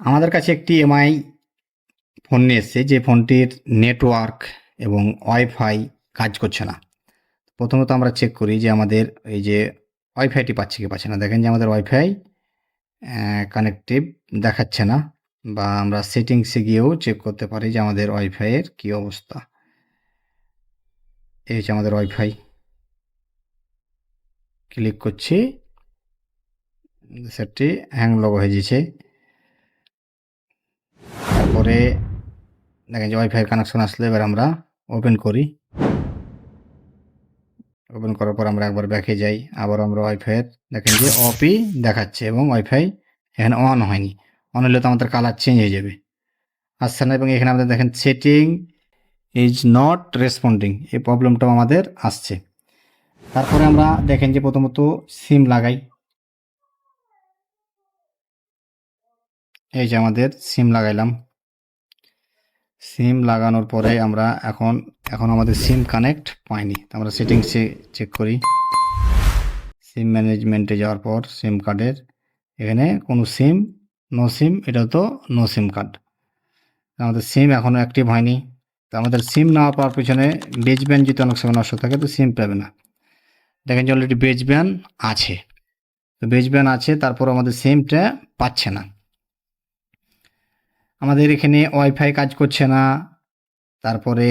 আমাদের কাছে একটি এমআই ফোন নিয়ে এসছে, যে ফোনটির নেটওয়ার্ক এবং ওয়াইফাই কাজ করছে না। প্রথমত আমরা চেক করি যে আমাদের এই যে ওয়াইফাইটি পাচ্ছে কি পাচ্ছে না। দেখেন যে আমাদের ওয়াইফাই কানেক্টিভ দেখাচ্ছে না, বা আমরা সেটিংসে গিয়েও চেক করতে পারি যে আমাদের ওয়াইফাইয়ের কী অবস্থা। এই হচ্ছে আমাদের ওয়াইফাই। ক্লিক করছি সেটটি হ্যাং লগ হয়ে গেছে তারপরে দেখেন যে ওয়াইফাই কানেকশন আসলে এবার আমরা ওপেন করি। ওপেন করার পর আমরা একবার ব্যাকে যাই, আবার আমরা ওয়াইফাইয়ের দেখেন যে অফই দেখাচ্ছে এবং ওয়াইফাই এখানে অন হয়নি। অন হলে তো আমাদের কালার চেঞ্জ হয়ে যাবে। আসছে না এবং এখানে আমাদের দেখেন সেটিং ইজ নট রেসপন্ডিং এই প্রবলেমটাও আমাদের আসছে। তারপরে আমরা দেখেন যে প্রথমত সিম লাগাই। এই যে আমাদের সিম লাগাইলাম। সিম লাগানোর পরে আমরা এখন এখন আমাদের সিম কানেক্ট পাইনি। আমরা সেটিংসে চেক করি। সিম ম্যানেজমেন্টে যাওয়ার পর সিম কার্ডের এখানে কোনো সিম, নো সিম এটা তো নো সিম কার্ড। আমাদের সিম এখনও অ্যাক্টিভ হয়নি। তো আমাদের সিম না পাওয়ার পিছনে বেজ ব্যান যদি অনেক সময় নষ্ট থাকে, তো সিম পাবে না। দেখেন যে অলরেডি বেজ ব্যান আছে। তো বেজ ব্যান আছে, তারপর আমাদের সিমটা পাচ্ছে না। আমাদের এখানে ওয়াইফাই কাজ করছে না। তারপরে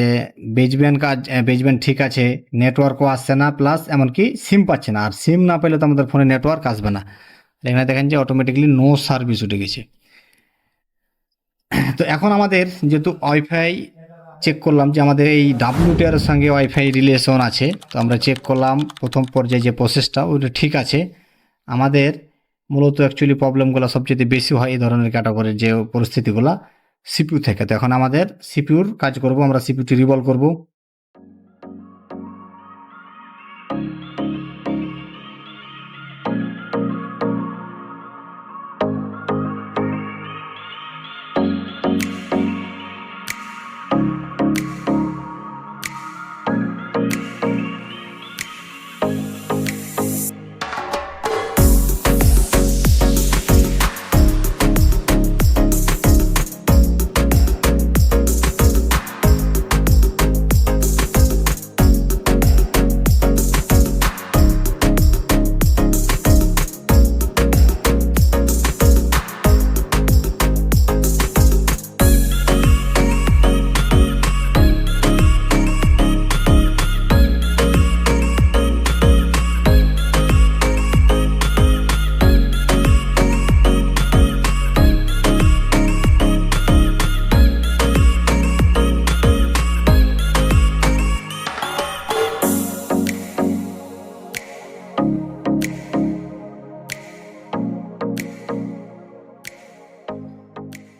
বেজব্যান্ড কাজ বেজব্যান্ড ঠিক আছে নেটওয়ার্কও আসছে না প্লাস এমনকি সিম পাচ্ছে না। আর সিম না পেলে তো আমাদের ফোনে নেটওয়ার্ক আসবে না। এখানে দেখেন যে অটোমেটিকলি নো সার্ভিস উঠে গেছে। তো এখন আমাদের যেহেতু ওয়াইফাই চেক করলাম যে আমাদের এই ডাব্লিউটিআর সঙ্গে ওয়াইফাই রিলেশন আছে, তো আমরা চেক করলাম প্রথম পর্যায়ে যে প্রসেসটা ওইটা ঠিক আছে। আমাদের মূলত অ্যাকচুয়ালি প্রবলেমগুলো সবচেয়ে বেশি হয় এই ধরনের ক্যাটাগরির যে পরিস্থিতিগুলো সিপিউ থেকে। তো এখন আমাদের সিপিউর কাজ করব, আমরা সিপিউটি রিভলভ করব।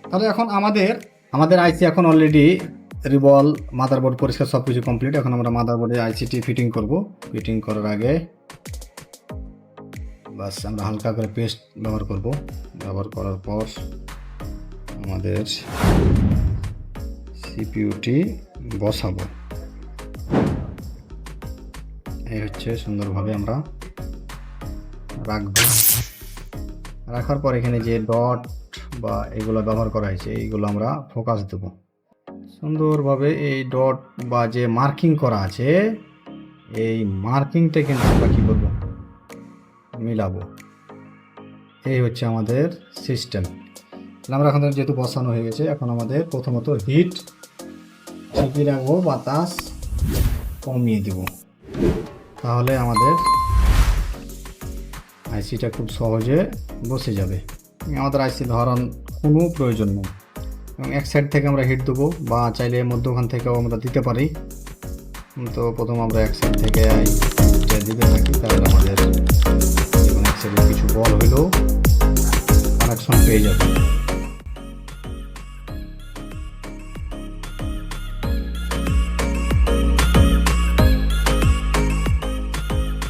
তাহলে এখন আমাদের আমাদের আইসি এখন অলরেডি রিবল মাদারবোর্ড পরিষ্কার সব কিছু কমপ্লিট এখন আমরা মাদারবোর্ডে আইসিটি ফিটিং করব। ফিটিং করার আগে বাস আমরা হালকা করে পেস্ট ব্যবহার করব। ব্যবহার করার পর আমাদের সিপিইউটি বসাবো। এই হচ্ছে সুন্দরভাবে আমরা রাখব। রাখার পর এখানে যে ডট বা এগুলো ব্যবহার করা হয়েছে, এইগুলো আমরা ফোকাস দেব। সুন্দরভাবে এই ডট বা যে মার্কিং করা আছে, এই মার্কিংটা কিন্তু আমরা কী করব মিলাবো। এই হচ্ছে আমাদের সিস্টেম আমরা এখন যেহেতু বসানো হয়ে গেছে, এখন আমাদের প্রথমত হিট ঠিকই রাখব বাতাস কমিয়ে দেব। তাহলে আমাদের আইসিটা খুব সহজে বসে যাবে। আমাদের আইসি ধরান কোনো প্রয়োজন নেই। এবং এক সাইড থেকে আমরা হিট দেবো বা চাইলে মধ্যখান থেকেও আমরা দিতে পারি। তো প্রথম আমরা এক সাইড থেকে দিতে থাকি, তাহলে আমাদের এক সাইডে কিছু বল হলেও কানেকশন পেয়ে যাবে।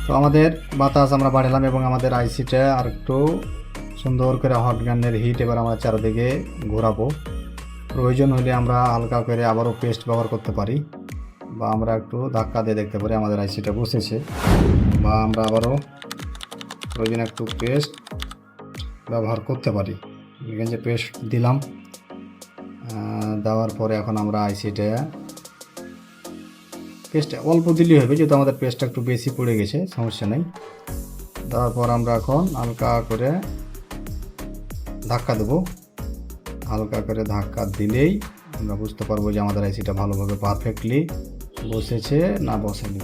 তো আমাদের বাতাস আমরা বাড়ালাম এবং আমাদের আইসিটা আর একটু সুন্দর করে হট গানের হিট এবার আমরা চারিদিকে ঘোরাবো। প্রয়োজন হলে আমরা হালকা করে আবারও পেস্ট ব্যবহার করতে পারি বা আমরা একটু ধাক্কা দিয়ে দেখতে পারি আমাদের আইসিটা বসেছে। বা আমরা আবারও প্রয়োজন একটু পেস্ট ব্যবহার করতে পারি। এখানে যে পেস্ট দিলাম দেওয়ার পরে এখন আমরা আইসিটা পেস্ট অল্প দিলেই হবে, যেহেতু আমাদের পেস্টটা একটু বেশি পড়ে গেছে, সমস্যা নেই। তারপর আমরা এখন হালকা করে ধাক্কা দেবো। হালকা করে ধাক্কা দিলেই আমরা বুঝতে পারব যে আমাদের আইসিটা ভালোভাবে পারফেক্টলি বসেছে না বসেনি।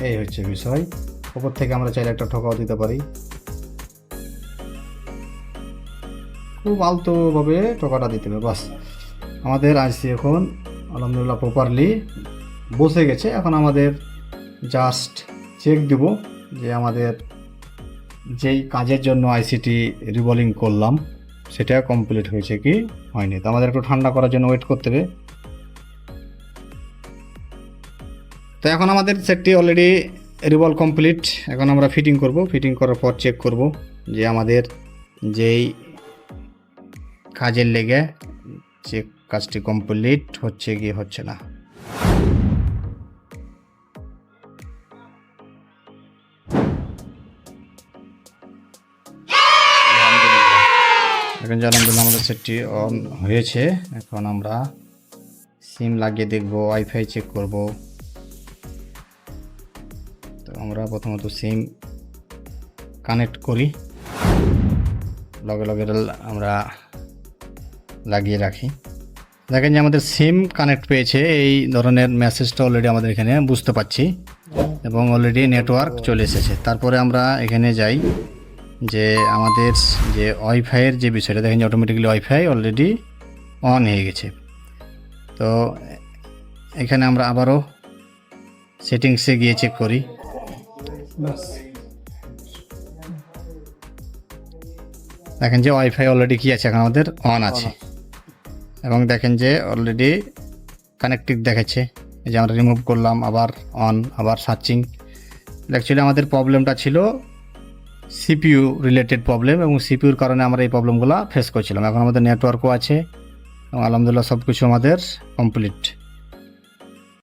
এই হচ্ছে বিষয়। ওপর থেকে আমরা চাইলে একটা ঠকাও দিতে পারি। খুব আলতোভাবে ঠকাটা দিতে হবে, বাস। আমাদের আইসি এখন আলহামদুলিল্লাহ প্রপারলি বসে গেছে। এখন আমাদের জাস্ট চেক দিব যে আমাদের যেই কাজের জন্য আইসিটি রিভলিং করলাম সেটা কমপ্লিট হয়েছে কি হয়নি। তো আমাদের একটু ঠান্ডা করার জন্য ওয়েট করতে হবে। তো এখন আমাদের সেটটি অলরেডি রিভলভ কমপ্লিট এখন আমরা ফিটিং করব। ফিটিং করার পর চেক করব যে আমাদের যেই কাজের লেগে যে কাজটি কমপ্লিট হচ্ছে কি হচ্ছে না। এখন যে আমাদের সেটটি অন হয়েছে। এখন আমরা সিম লাগিয়ে দেখব ওয়াইফাই চেক করব। তো আমরা প্রথমত সিম কানেক্ট করি। লগে লগে আমরা লাগিয়ে রাখি। দেখেন যে আমাদের সিম কানেক্ট পেয়েছে, এই ধরনের মেসেজটা অলরেডি আমাদের এখানে বুঝতে পারছি। এবং অলরেডি নেটওয়ার্ক চলে এসেছে। তারপরে আমরা এখানে যাই। যে আমাদের যে ওয়াইফাইয়ের যে বিষয়টা দেখেন যে অটোমেটিক্যালি ওয়াইফাই অলরেডি অন হয়ে গেছে। তো এখানে আমরা আবারও সেটিংসে গিয়ে চেক করি। দেখেন যে ওয়াইফাই অলরেডি কি আছে এখন আমাদের অন আছে। এবং দেখেন যে অলরেডি কানেক্টিভ দেখাচ্ছে। এই যে আমরা রিমুভ করলাম আবার অন আবার সার্চিং অ্যাকচুয়ালি আমাদের প্রবলেমটা ছিল সিপিইউ রিলেটেড প্রবলেম এবং সিপিউর কারণে আমরা এই প্রবলেমগুলো ফেস করছিলাম। এখন আমাদের নেটওয়ার্কও আছে এবং আলহামদুলিল্লাহ সব কিছু আমাদের কমপ্লিট